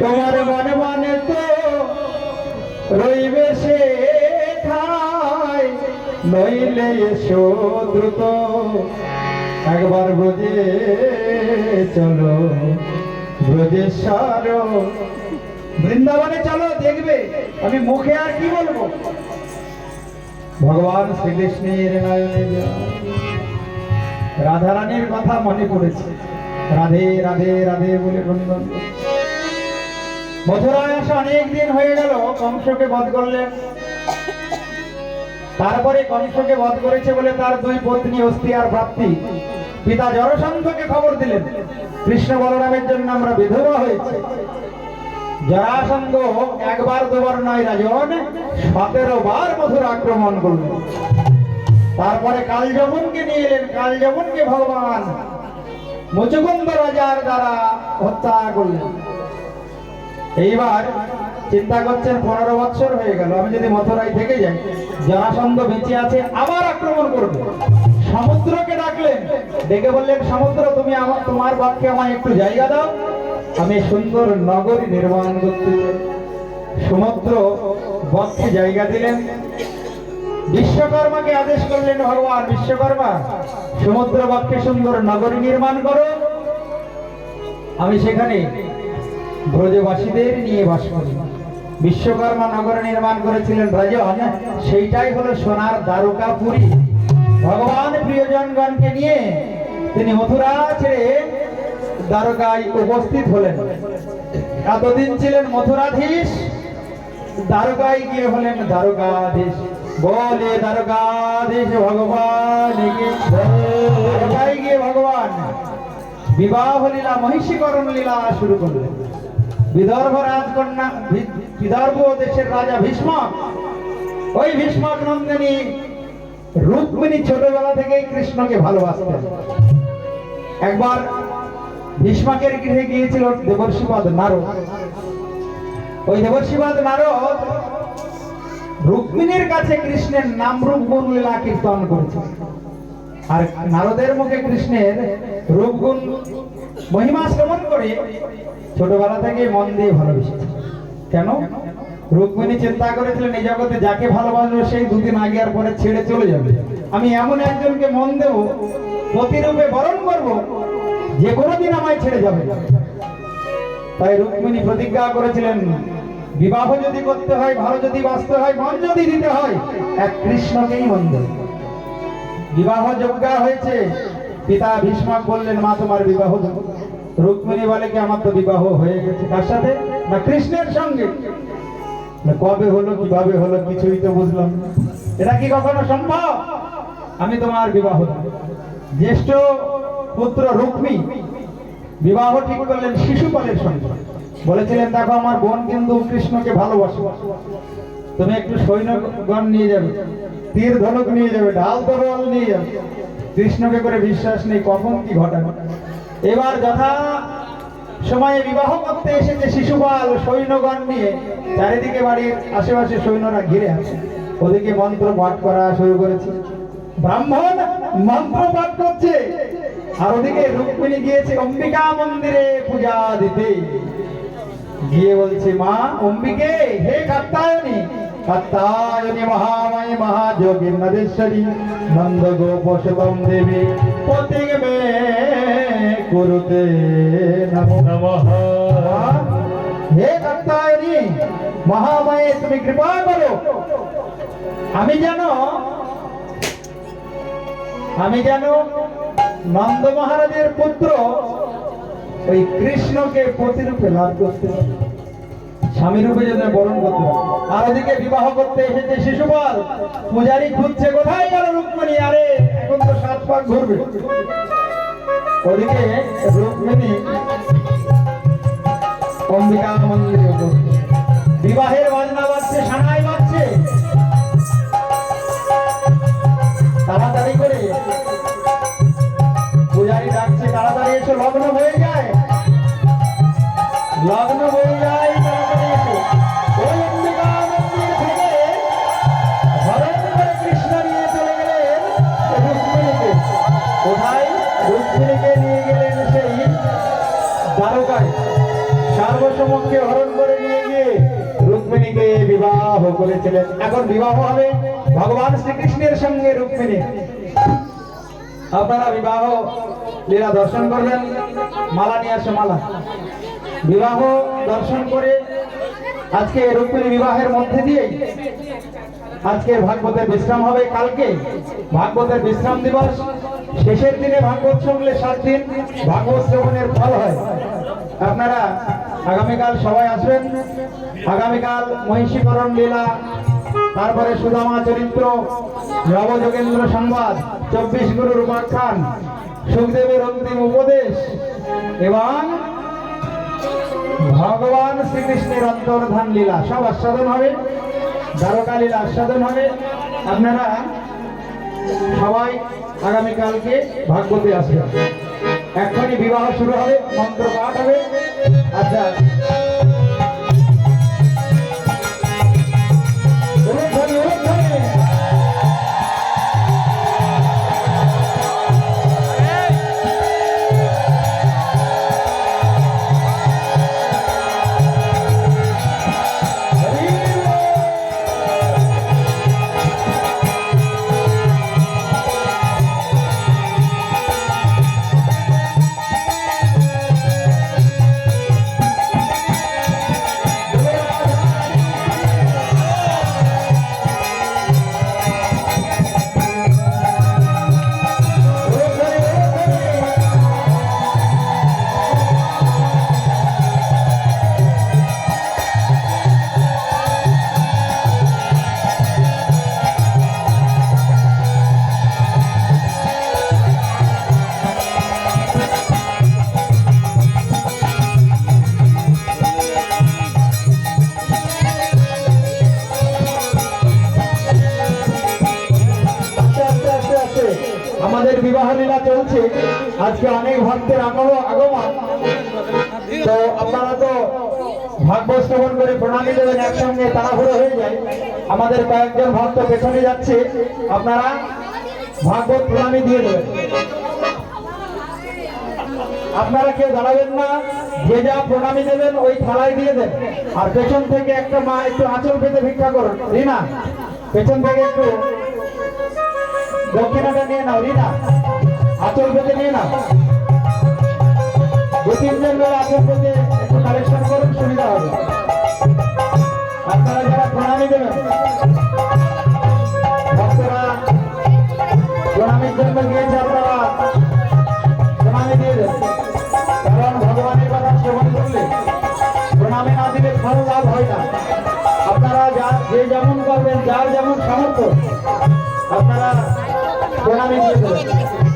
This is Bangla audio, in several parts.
তোমার মনে মনে তো রইবে সে নইলে এসো দ্রুত, একবার ব্রজে চলো। ব্রজেশ্বর বৃন্দাবনে চলো, দেখবে। আমি মুখে আর কি বলব? ভগবান শ্রীকৃষ্ণের নয়নে। রাধারানীর কথা মনে পড়েছে। রাধে রাধে রাধে বলে বন্ধন অনেক দিন হয়ে গেল, কংসকে বধ করলেন তারপরে কংসকে বধ করেছে বলে তার দুই পত্নী অস্থি আর প্রাপ্তি। পিতা জরসন্ধকে খবর দিলেন। কৃষ্ণ বলরামের জন্য আমরা বিধবা হয়েছে। জরাসন্ধ একবার দুবার নয় রাজন, সতেরো বার মধুর আক্রমণ করলেন। তারপরে কালযমনকে নিয়ে এলেন। কালযমনকে ভগবান মুচুকুন্দ রাজার দ্বারা হত্যা করলেন। এইবার চিন্তা করছেন পনেরো বছর হয়ে গেল, আমি যদি মথুরায় থেকে যাই জরাসন্ধ বেঁচে আছে, আবার আক্রমণ করবে। সমুদ্রকে ডাকলেন, ডেকে বললেন, সমুদ্র, তুমি আমার তোমার বাক্যে আমায় একটু জায়গা দাও। আমি সুন্দর নগরী নির্মাণ করতে সমুদ্র বক্ষে জায়গা দিলেন। বিশ্বকর্মাকে আদেশ করলেন, ভগবান বিশ্বকর্মা, সমুদ্র বক্ষে সুন্দর নগরী নির্মাণ করো। আমি সেখানে ব্রজবাসীদের নিয়ে বাস করি। বিশ্বকর্মা নগর নির্মাণ করেছিলেন রাজন সেইটাই হলো সোনার দ্বারকাপুরী ভগবান প্রিয়জনগণকে নিয়ে তিনি মথুরা ছেড়ে দ্বারকায় উপস্থিত হলেন। এতদিন ছিলেন মথুরাধীশ, দ্বারকায় গিয়ে হলেন দ্বারকাধীশ। বলে, দ্বারকাধীশ ভগবান গিয়ে ভগবান বিবাহ লীলা মহিষীকরণ লীলা শুরু করলেন। বিদর্ভ রাজকন্যা বিদর্ভ দেশের রাজা ভীষ্ম ওই ভীষ্মক নন্দিনী রুক্মিণী ছোটবেলা থেকেই কৃষ্ণকে ভালোবাসতেন। একবার ভীষ্মাকের গৃহে গিয়েছিল দেবর্ষিবাদ নারদ। ওই দেবর্ষিবাদ নারদ রুক্মিণীর কাছে কৃষ্ণের নাম রূপ গুণ লীলা কীর্তন করেছে আর নারদের মুখে কৃষ্ণের রূপগুণ মহিমা শ্রবণ করে ছোটবেলা থেকে মন দিয়ে ভালোবেসেছে। কেন? রুক্মিণী চিন্তা করেছিলেন এই জগতে যাকে ভালোবাসবো সেই দুদিন আগে আর পরে ছেড়ে চলে যাবে। আমি এমন একজনকে মন দেব, প্রতিরূপে বরণ করব, যে কোনোদিন আমায় ছেড়ে যাবে তাই রুক্মিণী প্রতিজ্ঞা করেছিলেন, বিবাহ যদি করতে হয়, ভালো যদি বাঁচতে হয়, মন যদি দিতে হয়, এক কৃষ্ণকেই মন দেবে। বিবাহ যোগ্যা হয়েছে পিতা ভীষ্মক বললেন, মা, তোমার বিবাহ রুক্মিণী বলে কি, আমার তো বিবাহ হয়ে গেছে, কার সাথে? না, কৃষ্ণের সঙ্গে। কবে হলো কীভাবে হলো, কিছুই তো বুঝলাম এটা কি কখনো সম্ভব? আমি তোমার বিবাহ জ্যেষ্ঠ পুত্র রুক্মী বিবাহ ঠিক করলেন শিশুপালের সঙ্গে। বলেছিলেন, দেখো, আমার বোন কিন্তু কৃষ্ণকে ভালোবাসে। তুমি একটু সৈন্যগণ নিয়ে যাবে, তীর ধনুক নিয়ে যাবে ঢাল তরোয়াল নিয়ে যাবে। কৃষ্ণকে করে বিশ্বাস নেই, কখন কি ঘটাবে? এবার যথা সময়ে বিবাহ করতে এসেছে শিশুপাল সৈন্যগণ নিয়ে, চারিদিকে বাড়ির আশেপাশে সৈন্যরা ঘিরে আছে। ওদিকে মন্ত্র পাঠ করা শুরু করেছে। ব্রাহ্মণ মন্ত্র পাঠ করছে। আর ওদিকে রুক্মিণী গিয়েছে অম্বিকা মন্দিরে পূজা দিতে। গিয়ে বলছে, মা, অম্বিকে, হে কাত্তায়নী কাত্তায়নী মহামায় মহাযোগী নদেশ্বরী নন্দ গোপশবম দেবী প্রতীক মে কুরুতে নমো। নমঃ। হে কাত্তায়নী মহামায়ে তুমি কৃপা করো। আমি যেন আমি যেন নন্দ মহারাজের পুত্র ওই কৃষ্ণকে প্রতিরূপে লাভ করতে পারি। স্বামী রূপে বরণ করতে। আর ওদিকে বিবাহ করতে এসেছে শিশুপাল। পূজারি খুঁজছে কোথায় গেল রুক্মিণী? আরে, এখন তো সাত পাক ঘুরবে। ওদিকে রুক্মিণী অম্বিকা বিবাহের বাজনা বাজছে, সানাই বাজছে। তাড়াতাড়ি করে পূজারি ডাকছে, তাড়াতাড়ি এসো, লগ্ন হয়ে যায়। লগ্ন হয়ে নিয়ে হরণ করে নিয়ে গিয়ে রুক্মিণীকে বিবাহ এখন বিবাহ ভগবান শ্রীকৃষ্ণের সঙ্গে রুক্মিণী আপনারা বিবাহ, লীলা দর্শন করবেন, মালা নিয়ে আসে মালা। বিবাহ দর্শন করে আজকে রুক্মিণী বিবাহের মধ্যে দিয়ে আজকে ভাগবতের বিশ্রাম হবে কালকে। ভাগবতের বিশ্রাম দিবস। শেষের দিনে ভাগবত শুনলে সাত দিন ভাগবত শ্রবণের ফল হয়। আপনারা আগামীকাল সবাই আসবেন। আগামীকাল মহিষীকরণ লীলা, তারপরে সুদামা চরিত্র, নবযোগেন্দ্র সংবাদ, চব্বিশ গুরুর উপাখ্যান, সুখদেবের অন্তিম উপদেশ, এবং ভগবান শ্রীকৃষ্ণের অন্তর্ধান লীলা, সব আস্বাদন হবে, দ্বারকা লীলা আস্বাদন হবে। আপনারা সবাই আগামীকালকে ভাগবতে আসবেন। এখনই বিবাহ শুরু হবে, মন্ত্র পাঠ হবে। আচ্ছা। লীলা চলছে। আজকে অনেক ভক্তের আগম- আগমন। তো আপনারা তো ভাগবত শ্রবণ করে প্রণালী দেবেন, একসঙ্গে তাড়াহুড়ো হয়ে যায়। আমাদের কয়েকজন ভক্ত পেছনে যাচ্ছে। আপনারা ভাগবত প্রণালী দিয়ে দেবেন। আপনারা কেউ দাঁড়াবেন না, যে যা প্রণামী দেবেন ওই থালায় দিয়ে দেন। আর পেছন থেকে একটা মা একটু আঁচল পেতে ভিক্ষা করুন। রিনা, পেছন থেকে একটু দক্ষিণাটা নিয়ে নাও, রিনা। আঁচল পেতে নিয়ে নাও। দু তিনজন মিলে আঁচল পেতে একটু কালেকশন করুন, সুবিধা হবে। আপনারা যারা প্রণামী দেবেন, ভক্তরা প্রণামীর জন্য গিয়েছে আপনারা, প্রণামী দিয়ে দেন। কারণ ভগবানের কথা শ্রবণ করলে প্রণামী না দিলে ফল লাভ হয় না। আপনারা যা যে যেমন করবেন, যার যেমন সামর্থ্য, আপনারা প্রণামী দিয়ে দেবেন।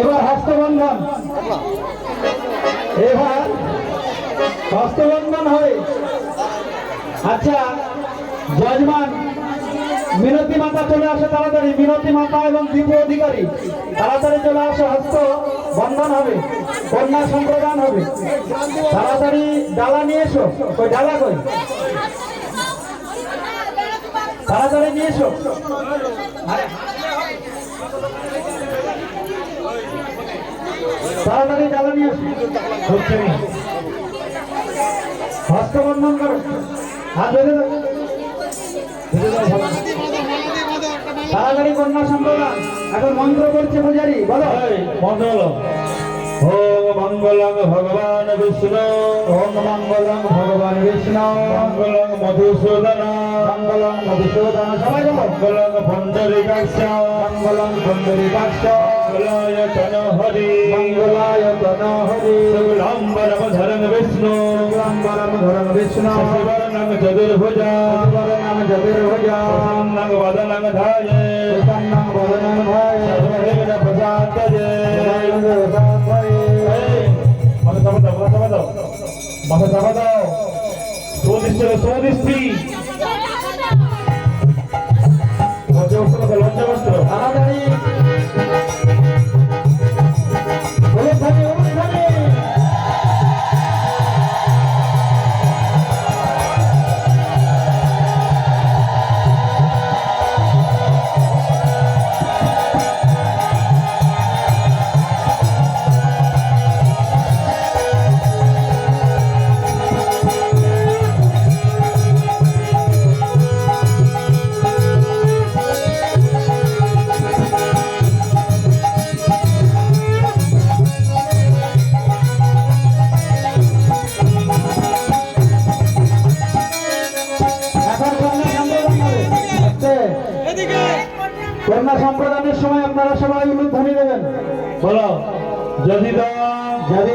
এবার হস্তবন্ধন। এবার হস্তবন্ধন হবে আচ্ছা যজমান মিনতি মাতা চলে আসে তাড়াতাড়ি। মিনতি মাতা এবং দীপু অধিকারী তাড়াতাড়ি চলে আসে হস্ত বন্ধন হবে কন্যা সম্প্রদান হবে। তাড়াতাড়ি ডালা নিয়ে এসো কই ডালা কই? তাড়াতাড়ি নিয়ে এসো। আরে, তাড়াতাড়ি নিয়ে এসো হচ্ছে না। হস্তবন্ধন করো। হাত বেঁধে দাও। তাড়াতাড়ি কন্যা সম্প্রদান। এখন মন্ত্র করছে পূজারি বলো। মন্ত্র ওম মঙ্গলং ভগবান বিষ্ণু। ওম মঙ্গলং ভগবান বিষ্ণু। মঙ্গলং মধুসূদন। মঙ্গলং মধুসূদন। সবাই বলো। মঙ্গলং পণ্ডরিকাক্ষ মঙ্গলং পুণ্ডরীকাক্ষ মঙ্গলায় তন হরি মঙ্গলায় তন হরি শুক্লাম্বরম ধরং বিষ্ণু শুক্লাম্বরম ধরং বিষ্ণু শশিবর্ণং চতুর্ভুজা শশিবর্ণং চতুর্ভুজা প্রসন্নং বদনং ধায়ে সুতন্নং বদনং ভায় সর্বদেব প্রসাদয়ে সর্বদেব মাথা চাপা দাও কন্যা সম্প্রদানের সময় আপনারা সবাই উলুধ্বনি দেবেন। বলো যদি যদি